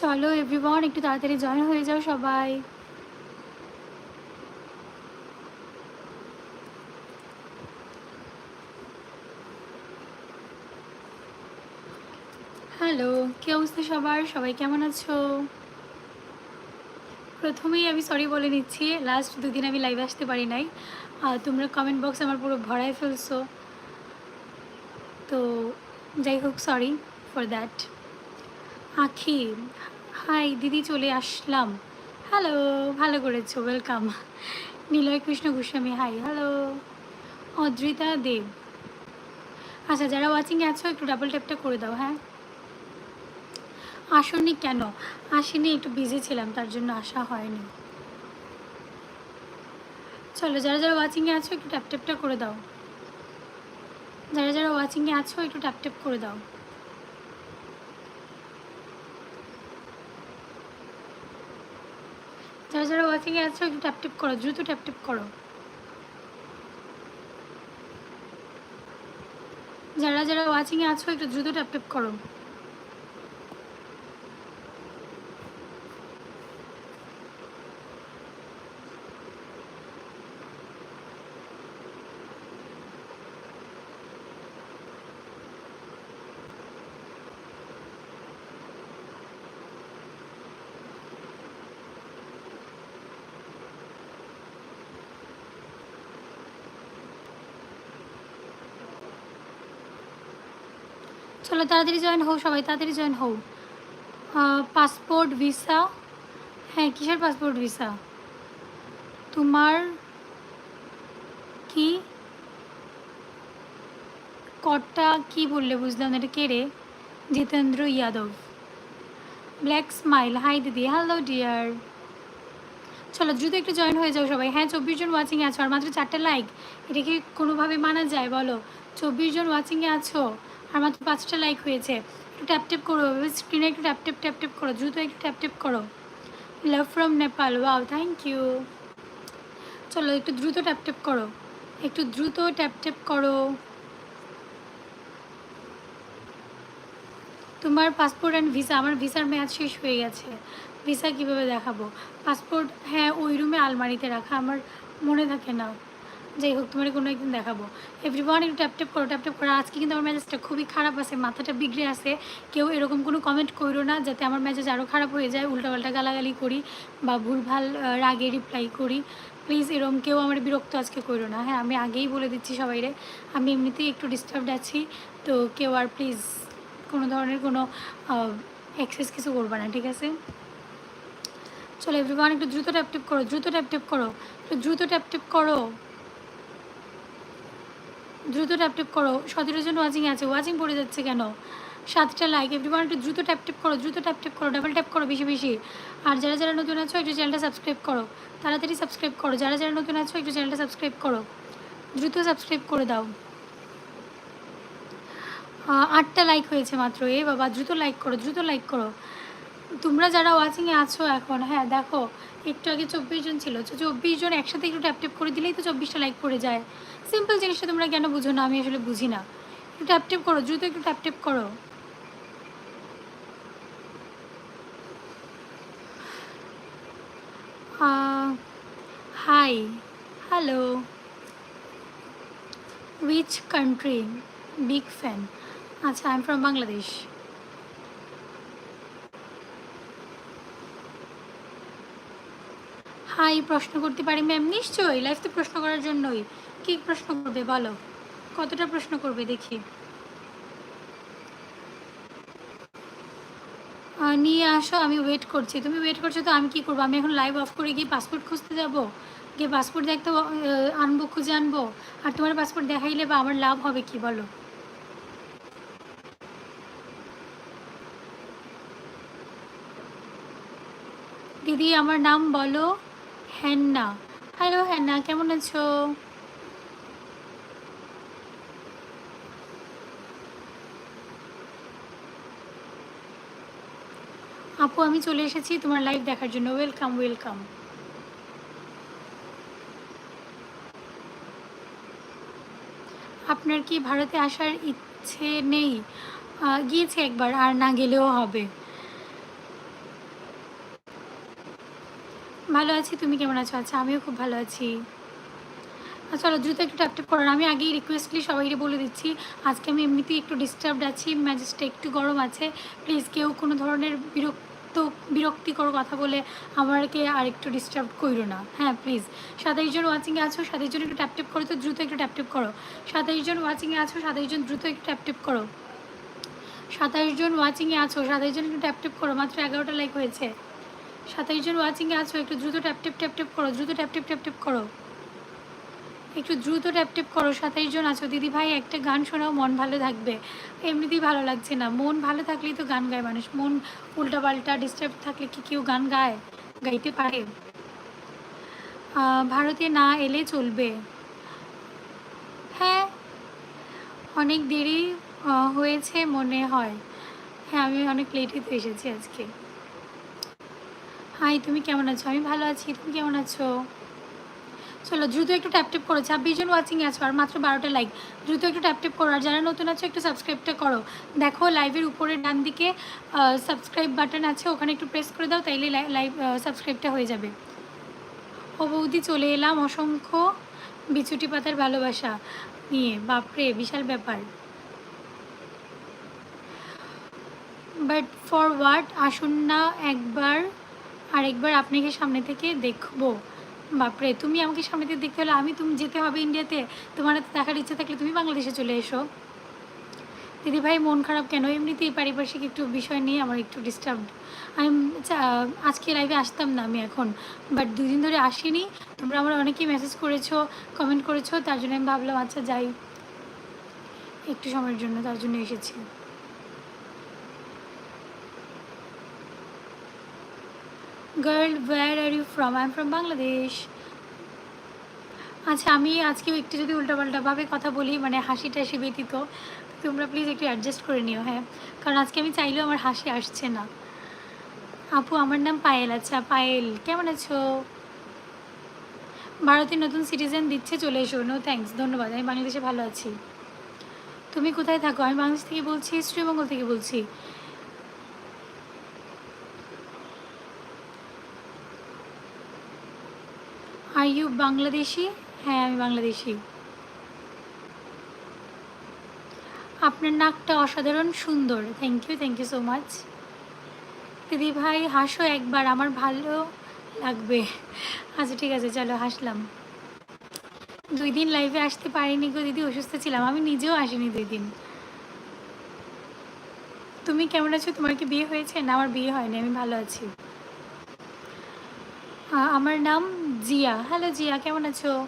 চলো এভরিওয়ান একটু তাড়াতাড়ি জয়েন হয়ে যাও সবাই। হ্যালো কি অবস্থা সবার? সবাই কেমন আছো? প্রথমেই আমি সরি বলে নিচ্ছি লাস্ট দুদিন আমি লাইভ আসতে পারি নাই। তোমরা কমেন্ট বক্স আমার পুরো ভরায় ফেলছো। তো যাই হোক sorry for that Akhi, hi, দিদি চলে আসলাম। হ্যালো ভালো করেছ welcome Niloy Krishna Goswami hi hello Adrita Deb. আচ্ছা যারা ওয়াচিংয়ে আছো, একটু ডাবল ট্যাপটা করে দাও হ্যাঁ? আসনি কেন? আসিনি, একটু বিজি ছিলাম, তার জন্য আসা হয়নি। চলো, যারা যারা ওয়াচিংয়ে আছো, একটু ট্যাপ ট্যাপটা করে দাও। যারা যারা ওয়াচিংয়ে আছো, একটু ট্যাপ ট্যাপ করে দাও। যারা যারা ওয়াচিংয়ে আছো, একটু ট্যাপ ট্যাপ করো, দ্রুত ট্যাপ ট্যাপ করো। যারা যারা ওয়াচিং এ আছো, একটু দ্রুত ট্যাপ ট্যাপ করো। চলো তাড়াতাড়ি জয়েন হও সবাই, তাড়াতাড়ি জয়েন হও। পাসপোর্ট ভিসা হ্যাঁ কিসের পাসপোর্ট ভিসা তোমার কি কটা, কি বললে বুঝলাম এটা কে রে? Jitendra Yadav black smile hi দিদি। হ্যালো ডিয়ার চলো, দ্রুত একটু জয়েন হয়ে যাও সবাই। হ্যাঁ চব্বিশ জন ওয়াচিংয়ে আছো, আর মাত্র চারটে লাইক এটা কি কোনোভাবে মানা যায়, বলো? চব্বিশ জন ওয়াচিংয়ে আছো? আর মাত্র পাঁচটা লাইক হয়েছে। একটু ট্যাপ ট্যাপ করো স্ক্রিনে একটু ট্যাপ ট্যাপ ট্যাপ ট্যাপ করো, দ্রুত একটু ট্যাপ ট্যাপ করো। Love from Nepal wow thank you চলো, একটু দ্রুত ট্যাপ ট্যাপ করো, একটু দ্রুত ট্যাপ ট্যাপ করো। তোমার পাসপোর্ট অ্যান্ড ভিসা আমার ভিসার মেয়াদ শেষ হয়ে গেছে। ভিসা কীভাবে দেখাবো? পাসপোর্ট হ্যাঁ ওই রুমে আলমারিতে রাখা, আমার মনে থাকে না। যাই হোক, তোমার কোনো একদিন দেখাবো। এভরি ওয়ান একটু ট্যাপ ট্যাপ করো ট্যাপ ট্যাপ করো আজকে কিন্তু আমার মেজাজটা খুবই খারাপ আছে, মাথাটা বিগড়ে আছে। কেউ এরকম কোনো কমেন্ট করো না, যাতে আমার মেজাজ আরও খারাপ হয়ে যায়। উল্টাপাল্টা গালাগালি করি বা ভুলভাল রাগে রিপ্লাই করি। প্লিজ এরকম কেউ আমার বিরক্ত আজকে করো না। হ্যাঁ আমি আগেই বলে দিচ্ছি সবাইরে। আমি এমনিতেই একটু ডিস্টার্বড আছি, তো কেউ আর প্লিজ কোনো ধরনের কোনো এক্সেস কিছু করবে না, ঠিক আছে? চলো এভরিওয়ান একটু দ্রুত ট্যাপ ট্যাপ করো, দ্রুত ট্যাপ ট্যাপ করো। একটু দ্রুত ট্যাপ ট্যাপ করো। দ্রুত ট্যাপ ট্যাপ করো। সতেরো জন ওয়াচিং আছে। ওয়াচিং পড়ে যাচ্ছে কেন? সাতটা লাইক এভরিওয়ান একটু দ্রুত ট্যাপ ট্যাপ করো। দ্রুত ট্যাপ ট্যাপ করো। ডাবল ট্যাপ করো বেশি বেশি। আর যারা যারা নতুন আছো, একটু চ্যানেলটা সাবস্ক্রাইব করো। তাড়াতাড়ি সাবস্ক্রাইব করো। যারা যারা নতুন আছো, একটু চ্যানেলটা সাবস্ক্রাইব করো। দ্রুত সাবস্ক্রাইব করে দাও। আটটা লাইক হয়েছে মাত্র। এ বাবা, দ্রুত লাইক করো, দ্রুত লাইক করো। তোমরা যারা ওয়াচিংয়ে আছো এখন হ্যাঁ দেখো, একটু আগে চব্বিশ জন ছিল। চব্বিশ জন একসাথে একটু ট্যাপ ট্যাপ করে দিলেই তো চব্বিশটা লাইক পড়ে যায়। সিম্পল জিনিসটা তোমরা কেন বুঝো না? আমি আসলে বুঝি না। একটু ট্যাপ ট্যাপ করো, দ্রুত একটু ট্যাপ ট্যাপ করো। Hi hello which country big fan আচ্ছা I am from Bangladesh hi প্রশ্ন করতে পারি ম্যাম নিশ্চয়ই লাইফ তো প্রশ্ন করার জন্যই। কী প্রশ্ন করবে বলো? কতটা প্রশ্ন করবে দেখি। নিয়ে আসো, আমি ওয়েট করছি। তুমি ওয়েট করছ তো আমি কি করব? আমি এখন লাইভ অফ করে গিয়ে পাসপোর্ট খুঁজতে যাব? গিয়ে পাসপোর্ট দেখতে আনব, খুঁজে আনব? আর তোমার পাসপোর্ট দেখাইলে বা আমার লাভ হবে কি বলো? দিদি, আমার নাম বলো হ্যান্না হ্যালো হ্যান্না কেমন আছো? আপু, আমি চলে এসেছি তোমার লাইভ দেখার জন্য। ওয়েলকাম ওয়েলকাম আপনার কি ভারতে আসার ইচ্ছে নেই? গিয়েছে একবার, আর না গেলেও হবে। ভালো আছি, তুমি কেমন আছো? আচ্ছা আমিও খুব ভালো আছি। চলো, দ্রুত একটু ট্যাপ ট্যাপ করার। আমি আগেই রিকোয়েস্টলি সবাইকে বলে দিচ্ছি, আজকে আমি এমনিতেই একটু ডিস্টার্বড আছি ম্যাজেসটা একটু গরম আছে। প্লিজ কেউ কোনো ধরনের বিরক্ত বিরক্তিকর কথা বলে আমাকে আর একটু ডিস্টার্ব করো না। হ্যাঁ প্লিজ সাতাইশ জন ওয়াচিংয়ে আছো সাতাইশ জন একটু ট্যাপ ট্যাপ করো তো, দ্রুত একটু ট্যাপ ট্যাপ করো। সাতাইশ জন ওয়াচিংয়ে আছো সাতাইশ জন দ্রুত একটু ট্যাপ ট্যাপ করো। সাতাইশ জন ওয়াচিংয়ে আছো সাতাইশ জন একটু ট্যাপ ট্যাপ করো, মাত্র এগারোটা লাইক হয়েছে। সাতাইশ জন ওয়াচিংয়ে আছো, একটু দ্রুত ট্যাপ ট্যাপ ট্যাপ ট্যাপ করো, দ্রুত ট্যাপ ট্যাপ ট্যাপ ট্যাপ করো। একটু দ্রুত ট্যাপ ট্যাপ করো, সাতাইশ জন আছো। দিদি ভাই, একটা গান শোনাও, মন ভালো থাকবে। এমনিতেই ভালো লাগছে না। মন ভালো থাকলেই তো গান গায় মানুষ। মন উল্টাপাল্টা ডিস্টার্ব থাকলে কি কেউ গান গায়? গাইতে পারে। ভারতে না এলে চলবে। হ্যাঁ অনেক দেরি হয়েছে মনে হয়। হ্যাঁ আমি অনেক লেটে তো এসেছি আজকে। হাই তুমি কেমন আছো? আমি ভালো আছি। তুমি কেমন আছো? চলো, দ্রুত একটু ট্যাপ ট্যাপ করো। ছাব্বিশ জন ওয়াচিংয়ে আছো, আর মাত্র বারোটা লাইক দ্রুত একটু ট্যাপ ট্যাপ করো, আর যারা নতুন আছো, একটু সাবস্ক্রাইবটা করো। দেখো লাইভের উপরে ডান দিকে সাবস্ক্রাইব বাটন আছে, ওখানে একটু প্রেস করে দাও, তাইলে লাইভ সাবস্ক্রাইবটা হয়ে যাবে। ও বৌদি, চলে এলাম। অসংখ্য বিচুটি পাতার ভালোবাসা নিয়ে। বাপরে, বিশাল ব্যাপার। বাট ফর হোয়াট আসুন না, একবার, আরেকবার আপনাকে সামনে থেকে দেখব। বাপরে, তুমি আমাকে সামনে থেকে দেখতে হলে আমি তুমি যেতে হবে ইন্ডিয়াতে তোমার দেখার ইচ্ছে থাকলে তুমি বাংলাদেশে চলে এসো। দিদি ভাই, মন খারাপ কেন? এমনিতেই পারিপার্শ্বিক একটু বিষয় নিয়ে আমার একটু ডিস্টার্ব আমি চা- আজকে লাইভে আসতাম না আমি এখন। বাট দুদিন ধরে আসিনি। তোমরা আমার অনেকেই মেসেজ করেছ কমেন্ট করেছ, তার জন্য আমি ভাবলাম আচ্ছা যাই। একটু সময়ের জন্য তার জন্য এসেছি। Girl where are you from I am from Bangladesh আচ্ছা আমি আজকেও একটু যদি উল্টাপাল্টাভাবে কথা বলি মানে হাসি টাসি ব্যতীত, তোমরা প্লিজ একটু অ্যাডজাস্ট করে নিও হ্যাঁ? কারণ আজকে আমি চাইলেও আমার হাসি আসছে না। আপু, আমার নাম পায়েল। আচ্ছা পায়েল, কেমন আছো? ভারতের নতুন সিটিজেন দিচ্ছে, চলে এসো। নো থ্যাঙ্কস ধন্যবাদ, আমি বাংলাদেশে ভালো আছি। তুমি কোথায় থাকো? আমি বাংলাদেশ থেকে বলছি, শ্রীমঙ্গল থেকে বলছি। আর ইউ বাংলাদেশি হ্যাঁ আমি বাংলাদেশি। আপনার নাকটা অসাধারণ সুন্দর। Thank you thank you so much দিদি ভাই, হাসো একবার, আমার ভালো লাগবে। আচ্ছা ঠিক আছে, চলো, হাসলাম। দুই দিন লাইভে আসতে পারিনি গো দিদি, অসুস্থ ছিলাম। আমি নিজেও আসিনি দুই দিন। তুমি কেমন আছো? তোমার কি বিয়ে হয়েছে? না, আমার বিয়ে হয়নি, আমি ভালো আছি। আমার নাম জিয়া, হ্যালো জিয়া, কেমন আছো?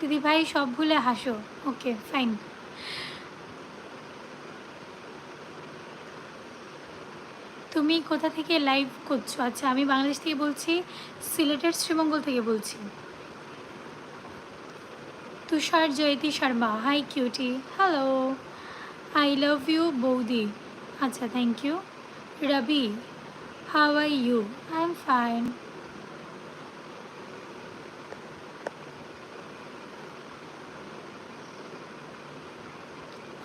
দিদি ভাই, সব ভুলে হাসো। Okay, fine. তুমি কোথা থেকে লাইভ করছ? আচ্ছা আমি বাংলাদেশ থেকে বলছি, সিলেটের শ্রীমঙ্গল থেকে বলছি। Tushar Joyti Sharma, hi cutie, hello. I love you, বৌদি। আচ্ছা thank you. Robi are you I am fine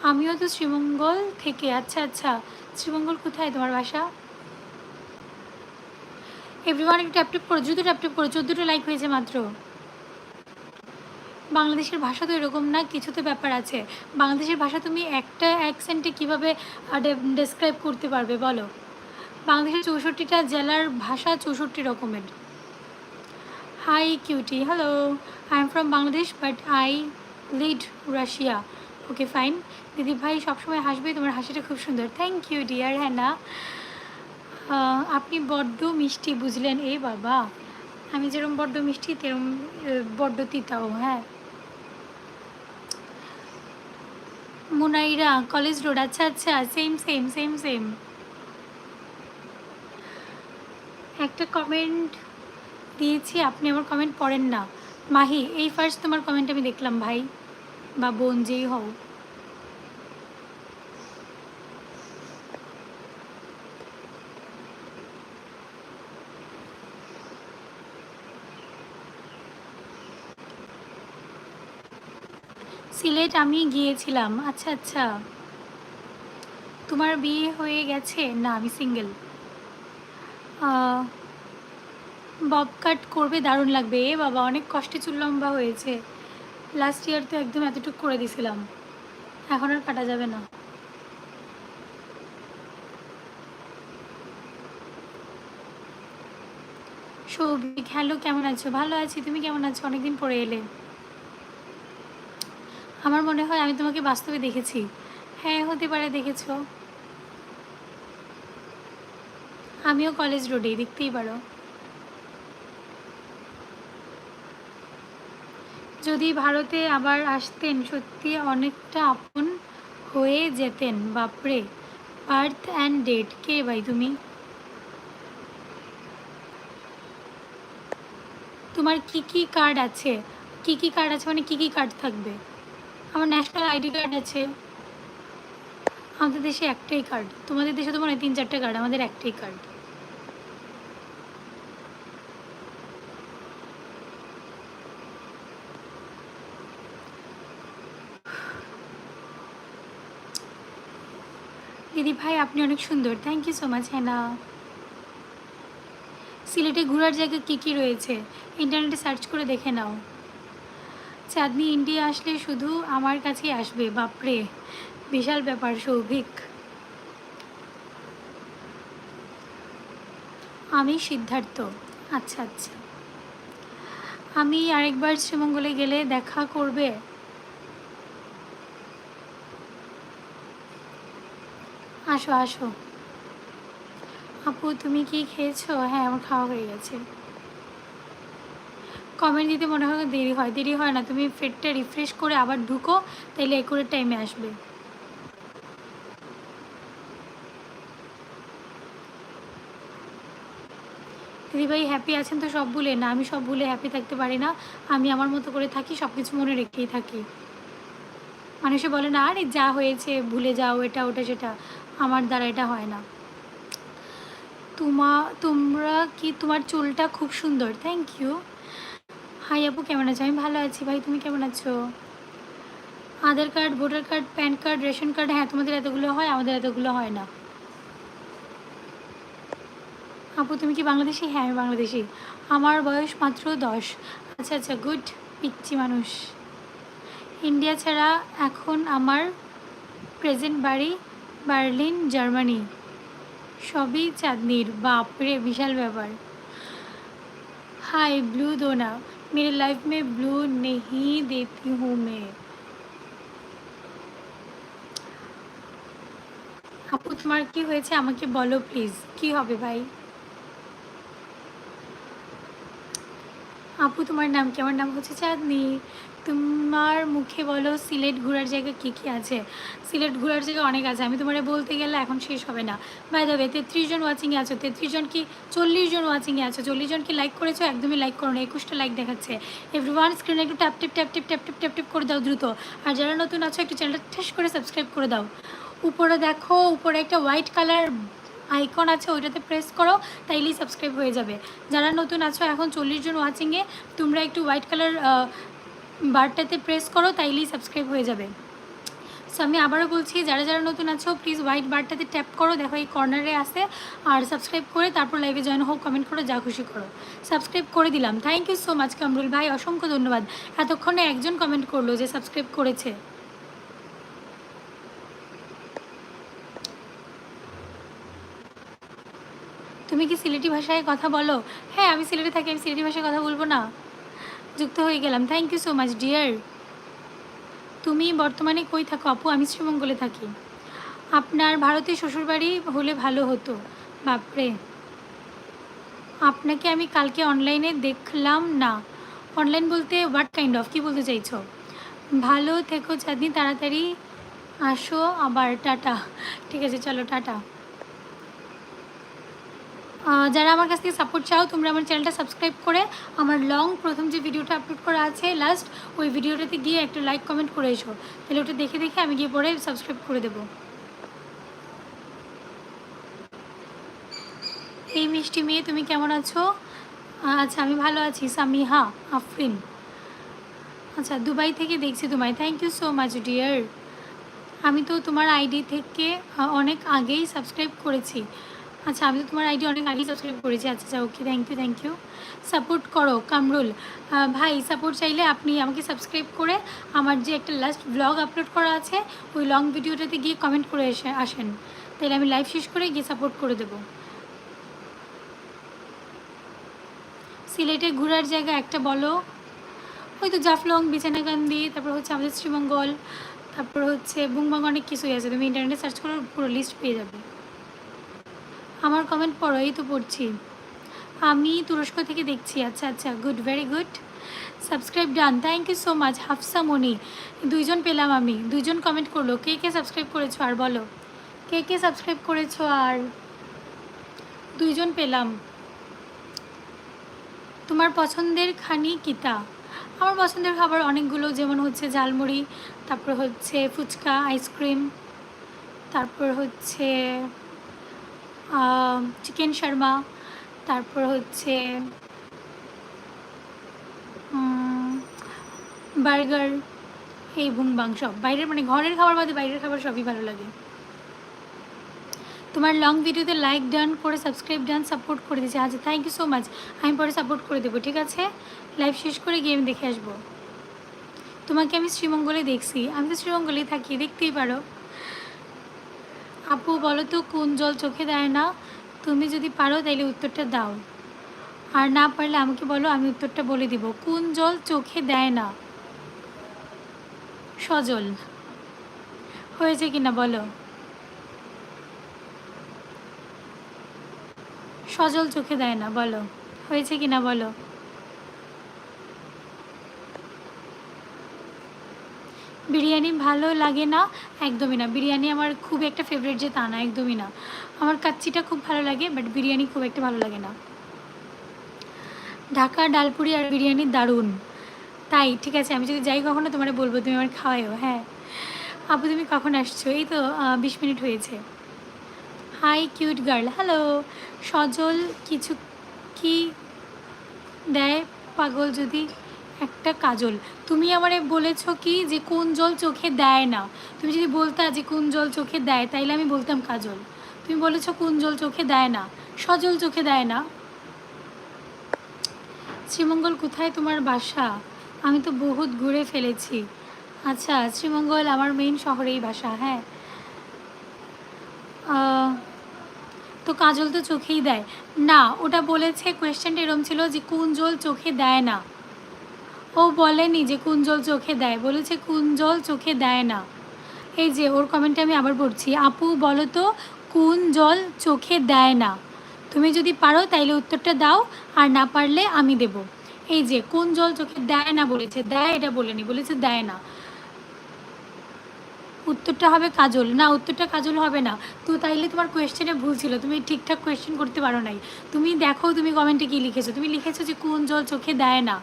আমিও তো শ্রীমঙ্গল থেকে। আচ্ছা আচ্ছা। শ্রীমঙ্গল কোথায় তোমার বাসা? এভরিওয়ান একটু ট্যাপ ট্যাপ করো দ্রুত ট্যাপ ট্যাপ করো চোদ্দোটা লাইক হয়েছে মাত্র। বাংলাদেশের ভাষা তো এরকম না, কিছু তো ব্যাপার আছে। বাংলাদেশের ভাষা তুমি একটা অ্যাকসেন্টে কীভাবে ডেসক্রাইব করতে পারবে বলো? বাংলাদেশের চৌষট্টিটা জেলার ভাষা চৌষট্টি রকমের। Hi cutie hello I am from Bangladesh but I lead Russia okay fine দিদি ভাই সবসময় হাসবে, তোমার হাসিটা খুব সুন্দর। থ্যাংক ইউ ডিয়ার হ্যাঁ না আপনি বড্ড মিষ্টি বুঝলেন। এ বাবা, আমি যেরকম বড্ড মিষ্টি, তেরম বড্ড তিতাও হ্যাঁ। মুনাইরা কলেজ রোড আচ্ছা আচ্ছা সেম সেম সেম সেম একটা কমেন্ট দিয়েছি, আপনি আমার কমেন্ট পড়েন না। মাহি, এই ফার্স্ট তোমার কমেন্ট আমি দেখলাম, ভাই বা বোন, যেই হও। সিলেট আমি গিয়েছিলাম। আচ্ছা আচ্ছা। তোমার বিয়ে হয়ে গেছে? না, আমি সিঙ্গেল বব কাট করবে, দারুণ লাগবে। এ বাবা, অনেক কষ্টে চুল লম্বা হয়েছে। লাস্ট ইয়ার তো একদম এতটুকু করে দিছিলাম। এখন আর কাটা যাবে না। সৌভিক হ্যালো কেমন আছো? ভালো আছি, তুমি কেমন আছো? অনেকদিন পরে এলে। আমার মনে হয় আমি তোমাকে বাস্তবে দেখেছি। হ্যাঁ হতে পারে, দেখেছ। আমিও কলেজ রোডেই দেখতেই পারো। যদি ভারতে আবার আসতেন, সত্যি অনেকটা আপন হয়ে যেতেন, বাপরে। বার্থ অ্যান্ড ডেট কে ভাই তুমি? তোমার কি কি কার্ড আছে? কি কি কার্ড আছে মানে কি কি কার্ড থাকবে? আমার ন্যাশনাল আইডি কার্ড আছে। আমাদের দেশে একটাই কার্ড তোমাদের দেশে তো মনে তিন চারটে কার্ড আমাদের একটাই কার্ড দিদি ভাই, আপনি অনেক সুন্দর। Thank you so much Hannah সিলেটে ঘোরার জায়গা কী কী রয়েছে? ইন্টারনেটে সার্চ করে দেখে নাও। চাঁদনি ইন্ডিয়া আসলে শুধু আমার কাছেই আসবে, বাপরে। বিশাল ব্যাপার, সৌভিক। আমি সিদ্ধার্থ। আচ্ছা আচ্ছা। আমি আরেকবার শ্রীমঙ্গলে গেলে দেখা করবে। আসো আসো। আপু, তুমি কি খেয়েছো? হ্যাঁ আমার খাওয়া হয়ে গেছে। কমেন্ট দিতে মনে হয় দেরি হয়। দেরি হয় না। তুমি ফেটটা রিফ্রেশ করে আবার ঢুকো, তাইলে একুরেট টাইমে আসবে। দিদিভাই হ্যাপি আছেন তো সব ভুলে? না, আমি সব ভুলে হ্যাপি থাকতে পারি না। আমি আমার মতো করে থাকি সব কিছু মনে রেখেই থাকি। মানুষে বলে, না আরে যা হয়েছে, ভুলে যাও, এটা, ওটা, সেটা। আমার দ্বারা এটা হয় না। তোমা, তোমরা কি, তোমার চুলটা খুব সুন্দর থ্যাংক ইউ হাই আপু, কেমন আছো? আমি ভালো আছি। ভাই, তুমি কেমন আছো? Aadhaar card voter card PAN card ration card হ্যাঁ তোমাদের এতগুলো হয়, আমাদের এতগুলো হয় না। আপু, তুমি কি বাংলাদেশি? হ্যাঁ আমি বাংলাদেশি। আমার বয়স মাত্র দশ। আচ্ছা আচ্ছা গুড পিচ্ছি মানুষ। ইন্ডিয়া ছাড়া এখন আমার প্রেজেন্ট বাড়ি বার্লিন জার্মানি সবই চাঁদনির বাপরে বিশাল ব্যাপার हाय ब्लू दो ना मेरे लाइफ में ब्लू नहीं देती हूँ मैं আপু তোমার কি হয়েছে আমাকে বলো প্লিজ কি হবে ভাই আপু, তোমার নাম কি? আমার নাম হচ্ছে চাঁদনি। তোমার মুখে বলো, সিলেট ঘোরার জায়গা কী কী আছে? সিলেট ঘোরার জায়গা অনেক আছে। আমি তোমারে বলতে গেলে এখন শেষ হবে না। বাই দেবে তেত্রিশ জন ওয়াচিংয়ে আছো। তেত্রিশ জন কি, চল্লিশ জন ওয়াচিংয়ে আছো? চল্লিশ জন কি লাইক করেছ? একদমই লাইক করো না। একুশটা লাইক দেখাচ্ছে। এভরি ওয়ান স্ক্রিনে একটু tap tip tap tip tap tip tap tip করে দাও দ্রুত। আর যারা নতুন আছো, একটু চ্যানেলটা ঠেস করে সাবস্ক্রাইব করে দাও। উপরে দেখো, উপরে একটা হোয়াইট কালার আইকন আছে, ওইটাতে প্রেস করো, তাইলেই সাবস্ক্রাইব হয়ে যাবে। যারা নতুন আছো, এখন চল্লিশ জন ওয়াচিংয়ে তোমরা একটু হোয়াইট কালার বারটাতে প্রেস করো, তাইলেই সাবস্ক্রাইব হয়ে যাবে। সো আমি আবারও বলছি, যারা যারা নতুন আছো প্লিজ হোয়াইট বারটাতে ট্যাপ করো, দেখো এই কর্নারে আসে আর সাবস্ক্রাইব করে তারপর লাইভে জয়েন হোক কমেন্ট করো, যা খুশি করো। সাবস্ক্রাইব করে দিলাম। Thank you so much Kamrul ভাই, অসংখ্য ধন্যবাদ। এতক্ষণে একজন কমেন্ট করল যে সাবস্ক্রাইব করেছে। তুমি কি সিলেটি ভাষায় কথা বলো? হ্যাঁ আমি সিলেটে থাকি, আমি সিলেটি ভাষায় কথা বলব না। যুক্ত হয়ে গেলাম। Thank you so much dear তুমি বর্তমানে কই থাকো আপু? আমি শ্রীমঙ্গলে থাকি। আপনার ভারতে শ্বশুরবাড়ি হলে ভালো হতো। বাপরে। আপনাকে আমি কালকে অনলাইনে দেখলাম না। অনলাইন বলতে হোয়াট কাইন্ড অফ কী বলতে চাইছো? ভালো থেকো, চাঁদনি, তাড়াতাড়ি আসো আবার, টাটা। ঠিক আছে, চলো, টাটা। যারা আমার কাছ থেকে সাপোর্ট চাও, তোমরা আমার চ্যানেলটা সাবস্ক্রাইব করে আমার লং প্রথম যে ভিডিওটা আপলোড করা আছে লাস্ট ওই ভিডিওটাতে গিয়ে একটা লাইক কমেন্ট করে এসো। তাহলে ওটা দেখে দেখে আমি গিয়ে পরে সাবস্ক্রাইব করে দেবো। এই মিষ্টি মেয়ে, তুমি কেমন আছো? আচ্ছা আমি ভালো আছি। সামিহা, আফরিন। আচ্ছা দুবাই থেকে দেখছি তোমায়। Thank you so much dear আমি তো তোমার আইডি থেকে অনেক আগেই সাবস্ক্রাইব করেছি। আচ্ছা আমি তো তোমার আইডি অনেক আগেই সাবস্ক্রাইব করেছি। আচ্ছা আচ্ছা okay thank you thank you support করো, কামরুল। ভাই সাপোর্ট চাইলে আপনি আমাকে সাবস্ক্রাইব করে আমার যে একটা লাস্ট ব্লগ আপলোড করা আছে, ওই লং ভিডিওটাতে গিয়ে কমেন্ট করে এসে আসেন। তাহলে আমি লাইভ শেষ করে গিয়ে সাপোর্ট করে দেবো। সিলেটে ঘোরার জায়গা একটা বলো। ওই তো জাফলং বিছানাকান্দি তারপর হচ্ছে আমাদের শ্রীমঙ্গল, তারপর হচ্ছে বুংবাং অনেক কিছুই আছে। তুমি ইন্টারনেটে সার্চ করো, পুরো লিস্ট পেয়ে যাবে। আমার কমেন্ট পড়ো এই তো পড়ছি। আমি তুরস্ক থেকে দেখছি। আচ্ছা আচ্ছা good very good subscribe done thank you so much Hafsa Moni. দুইজন পেলাম আমি। দুইজন কমেন্ট করল, কে কে সাবস্ক্রাইব করেছ আর বলো? কে কে সাবস্ক্রাইব করেছ আর? দুইজন পেলাম। তোমার পছন্দের খানি কিতা আমার পছন্দের খাবার অনেকগুলো, যেমন হচ্ছে ঝালমুড়ি, তারপর হচ্ছে ফুচকা আইসক্রিম তারপর হচ্ছে চিকেন শর্মা, তারপর হচ্ছে বার্গার, এই বুংবাং সব। বাইরের মানে ঘরের খাবার বাদে বাইরের খাবার সবই ভালো লাগে। তোমার লং ভিডিওতে লাইক ডান করে সাবস্ক্রাইব ডান সাপোর্ট করে দিয়েছে। আচ্ছা থ্যাংক ইউ সো মাচ আমি পরে সাপোর্ট করে দেবো, ঠিক আছে? লাইভ শেষ করে গেম দেখে আসব। তোমাকে আমি শ্রীমঙ্গলে দেখছি। আমি তো শ্রীমঙ্গলেই থাকি, দেখতেই পারো। আপু, বলো তো, কোন জল চোখে দেয় না? তুমি যদি পারো, তাইলে উত্তরটা দাও। আর না পারলে আমাকে বলো, আমি উত্তরটা বলে দিব। কোন জল চোখে দেয় না? সজল। হয়েছে কিনা বলো? সজল চোখে দেয় না, বলো। হয়েছে কিনা বলো? বিরিয়ানি ভালো লাগে না, একদমই না। বিরিয়ানি আমার খুব একটা ফেভারিট যে তা না, একদমই না। আমার কাচ্চিটা খুব ভালো লাগে বাট বিরিয়ানি খুব একটা ভালো লাগে না। ঢাকা, ডালপুরি আর বিরিয়ানি দারুণ। তাই, ঠিক আছে, আমি যদি যাই কখনো, তোমার বলব, তুমি আমার খাওয়াইও হ্যাঁ। আপু, তুমি কখন আসছো? এই তো বিশ মিনিট হয়েছে। Hi cute girl hello Sajal কিছু কি দেয় পাগল যদি? একটা কাজল। তুমি আমারে বলেছ কি যে কোন জল চোখে দেয় না। তুমি যদি বলতা যে কোন জল চোখে দেয়, তাইলে আমি বলতাম কাজল। তুমি বলেছ কোন জল চোখে দেয় না। সজল চোখে দেয় না। শ্রীমঙ্গল, কোথায় তোমার বাসা? আমি তো বহুত ঘুরে ফেলেছি। আচ্ছা শ্রীমঙ্গল আমার মেইন শহরেই বাসা হ্যাঁ। তো কাজল তো চোখেই দেয়। না, ওটা বলেছে কোয়েশ্চেনটা এরম ছিল যে কোন জল চোখে দেয় না। ও বলেনি যে কোন জল চোখে দেয়। বলেছে, কোন জল চোখে দেয় না। এই যে, ওর কমেন্টে আমি আবার পড়ছি। আপু, বলো তো, কোন জল চোখে দেয় না? তুমি যদি পারো, তাইলে উত্তরটা দাও। আর না পারলে, আমি দেব। এই যে, কোন জল চোখে দেয় না বলেছে, দেয় এটা বলেনি, বলেছে দেয় না। উত্তরটা হবে কাজল। না, উত্তরটা কাজল হবে না। তো তাইলে তোমার কোয়েশ্চেনে ভুল ছিল। তুমি ঠিকঠাক কোয়েশ্চেন করতে পারো নাই। তুমি দেখো, তুমি কমেন্টে কী লিখেছো। তুমি লিখেছো যে, কোন জল চোখে দেয় না।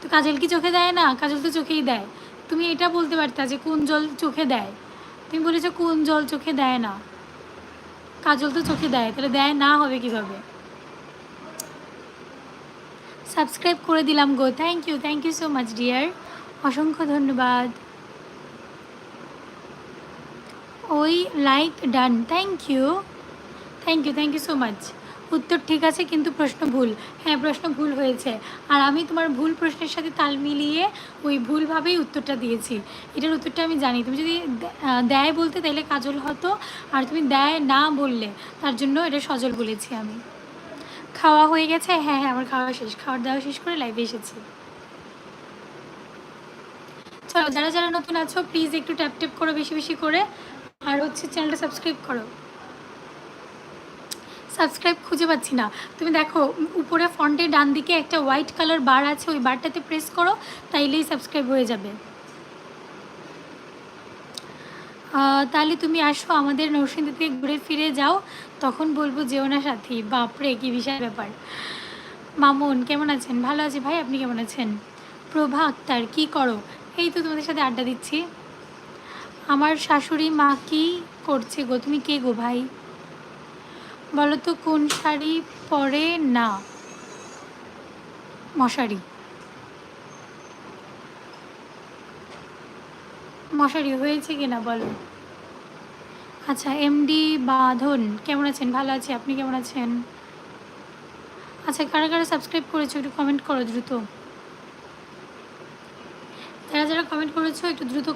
তো কাজল কি চোখে দেয় না? কাজল তো চোখেই দেয়। তুমি এটা বলতে পারতা যে কোন জল চোখে দেয়? তুমি বলেছ কোন জল চোখে দেয় না। কাজল তো চোখে দেয়, তাহলে দেয় না হবে কীভাবে? সাবস্ক্রাইব করে দিলাম গো। Thank you thank you so much dear অসংখ্য ধন্যবাদ। ওই like done thank you thank you thank you so much উত্তর ঠিক আছে, কিন্তু প্রশ্ন ভুল। হ্যাঁ প্রশ্ন ভুল হয়েছে। আর আমি তোমার ভুল প্রশ্নের সাথে তাল মিলিয়ে ওই ভুলভাবেই উত্তরটা দিয়েছি। এটার উত্তরটা আমি জানি। তুমি যদি দেয় বলতে তাইলে কাজল হতো, আর তুমি দেয় না বললে তার জন্য এটা সজল বলেছি আমি। খাওয়া হয়ে গেছে? হ্যাঁ হ্যাঁ আমার খাওয়া শেষ। খাওয়ার দাওয়া শেষ করে লাইভে এসেছি। চলো, যারা যারা নতুন আছো প্লিজ একটু ট্যাপ ট্যাপ করো বেশি বেশি করে। আর হচ্ছে চ্যানেলটা সাবস্ক্রাইব করো। সাবস্ক্রাইব খুঁজে পাচ্ছি না। তুমি দেখো, উপরে ফন্টের ডান দিকে একটা হোয়াইট কালার বার আছে, ওই বারটাতে প্রেস করো, তাইলেই সাবস্ক্রাইব হয়ে যাবে। তাহলে তুমি আসো আমাদের নরসিংদী থেকে ঘুরে ফিরে যাও, তখন বলব যেও না সাথী, বাপরে কি বিশাল ব্যাপার। মামুন, কেমন আছেন? ভালো আছি ভাই, আপনি কেমন আছেন? প্রভা আক্তার, কী করো? এই তো তোমাদের সাথে আড্ডা দিচ্ছি। আমার শাশুড়ি মা কি করছে গো? তুমি কে গো ভাই? বলো তো কোন শাড়ি পরে না? মশারি। মশারি হয়েছে কিনা বলো? আচ্ছা এমডি বাঁধন, কেমন আছেন? ভালো আছি, আপনি কেমন আছেন? আচ্ছা কারা কারা সাবস্ক্রাইব করেছ একটু কমেন্ট করো দ্রুত। যারা যারা কমেন্ট করেছ একটু দ্রুত